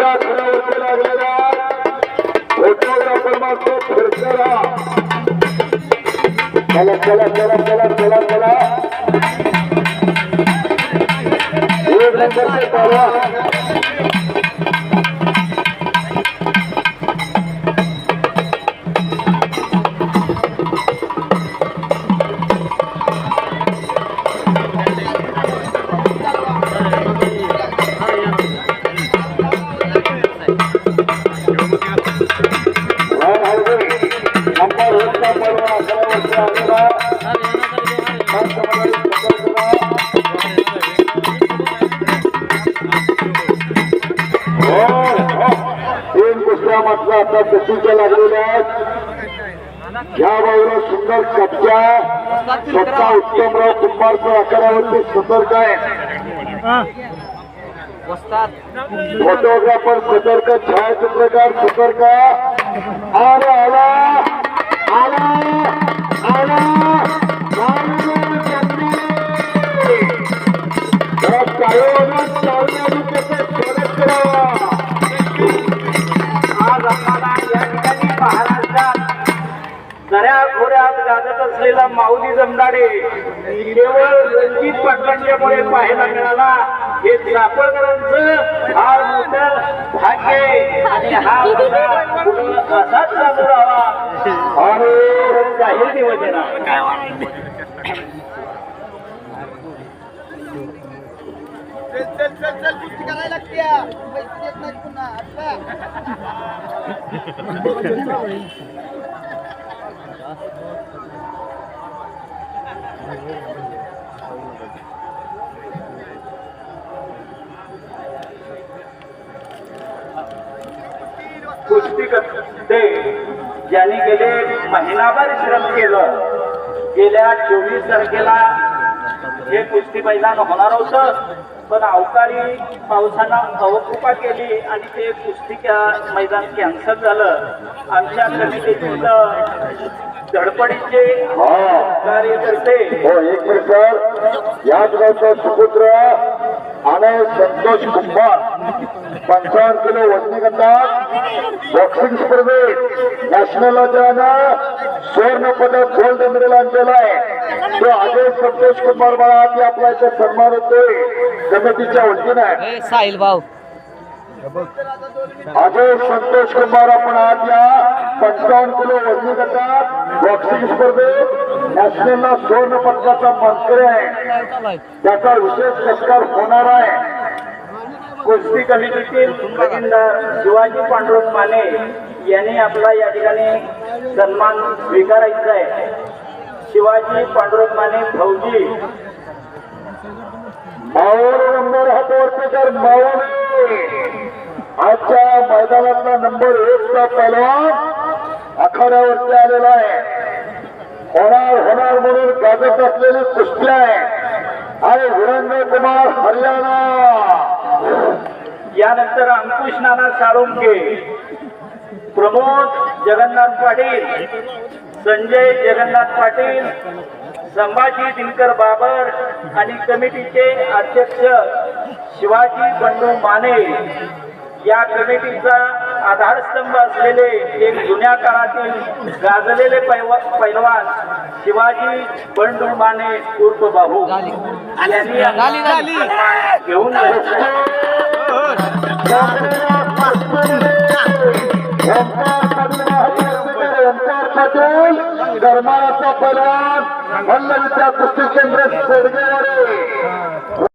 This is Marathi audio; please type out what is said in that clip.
मोठ्या घरावरती लागलेला फोटोग्राफर मागतो फिरकरा चला चला चला चला चला चला एक नंबर से मात्र आता कुस्तीच्या लागलेल्या आहेत या बाजूला सुंदर कटक्या स्वतः उत्तमराव कुंभारचं आकारावरती सतर्क आहे फोटोग्राफर सतर्क छायाचित्रकार सतर्क आला आला असलेला माऊली जमदाडे केवळ रणजित पाटलांच्यामुळे पाहायला मिळाला. हे चापळकरांचं फार मोठं भाग्य आहे. आणि हा असाच चालू राहावा आणि जाहीर दिवस येणार चल चल चल चल कुस्ती करायला ज्यांनी गेले महिनाभर श्रम केलं. गेल्या चोवीस तारखेला हे कुस्ती मैदान होणार होतं पण अवकाळी पावसानं अवकृपा केली आणि ते कुस्ती मैदान कॅन्सल झालं. आमच्या कमिटीतील धडपडीचे हा कार्यकर्ते हो एक मिनिट याच गावचा सुपुत्र आणि संतोष कुंभार. पंचावन्न किलो वजनी गटात बॉक्सिंग स्पर्धेत नॅशनल सुवर्ण पदक गोल्ड मेडल आणलेला आहे. तो अजय संतोष कुंभार बाळा ते आपला इथे सन्मान होतोय. कमिटीच्या वतीनं. साहिल भाऊ. अजय संतोष कुमार आपण आज या पंचावन्न किलो वजनी गटात. बॉक्सिंग स्पर्धेत नॅशनलला सुवर्ण पदकाचा मानकरी आहे. त्याचा विशेष सत्कार होणार आहे. कुस्ती कमिटीतील खजिनदार शिवाजी पांडुरंग माने यांनी आपला या ठिकाणी सन्मान स्वीकारायचा आहे. शिवाजी पांडुरंग माने फौजी माऊर नंबर हातावरती तर मावळ मैदानातला नंबर एक चा पहिलवान आखाड्यावरती आलेला आहे. होणार होणार म्हणून गाजत असलेली कुस्ती आहे. आणि वीरेंद्र कुमार हरियाणा. यानंतर अंकुश नाना साळुंके प्रमोद जगन्नाथ पाटील संजय जगन्नाथ पाटील संभाजी दिनकर बाबर आणि कमिटीचे अध्यक्ष शिवाजी बंडू माने. या कमिटीचा आधारस्तंभ असलेले एक जुन्या काळातील गाजलेले पैलवान शिवाजी बंडू माने उर्फ बाहू यांनी घेऊन. धर्माचा पलान वल्लभीच्या कुस्ती केंद्र सेडगेवाडे